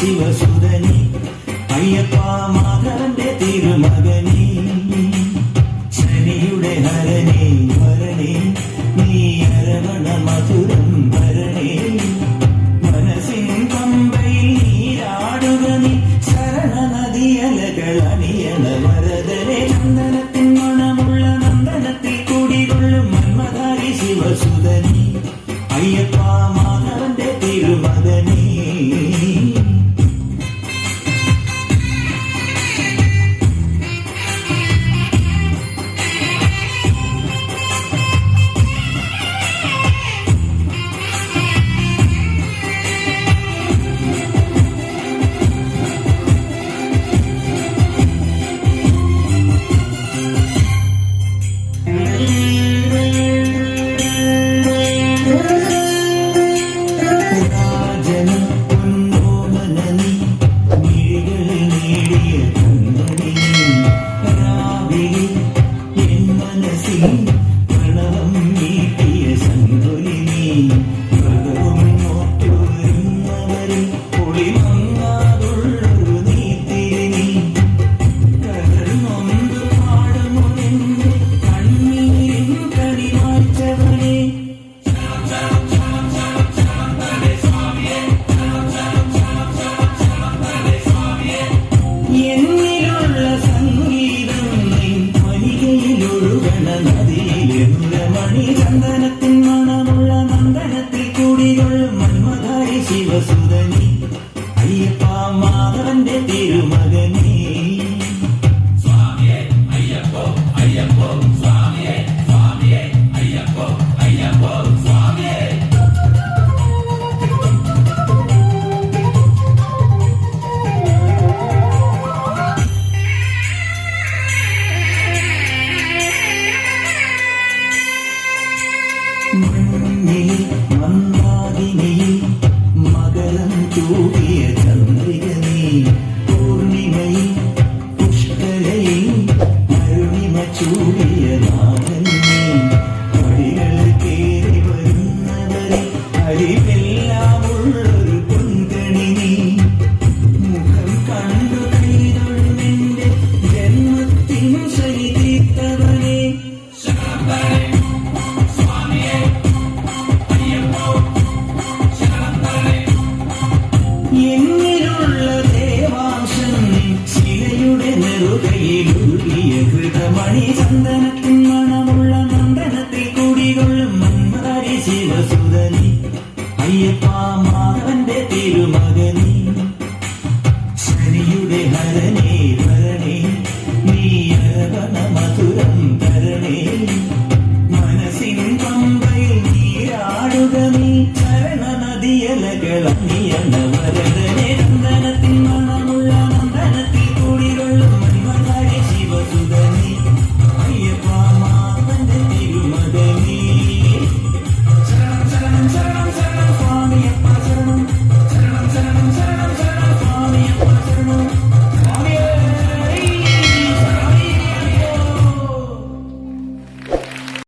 ശിവസുതനി അയ്യപ്പ മാധവന്റെ തിരുമകനി. ശനിയുടെ ഹരണേ വരണേ നീ അരവണ മധുരം വരണേ. മനസ്സിൻ പമ്പയിൽ നീരാടുക നീ ശരണ നദിയലകൾ അണിയണ വരതരെ നന്ദനത്തിൻ മണമുള്ള നന്ദനത്തിൽ കൂടികൊള്ളും മന്മധാരി ശിവസുതനി അയ്യപ്പ കൂടികൊള്ളും മന്മധാരി ശിവസുതനി ചൂടിയ ചന്ദ്രിക നീ പൂർണിമയിൽ പുഷ്കരയിൽ അരുണിമ ചൂടിയ നീ എന്നിലുള്ള ശിലയുടെ ഹൃതമണി ചന്ദനത്തിൻ മണമുള്ള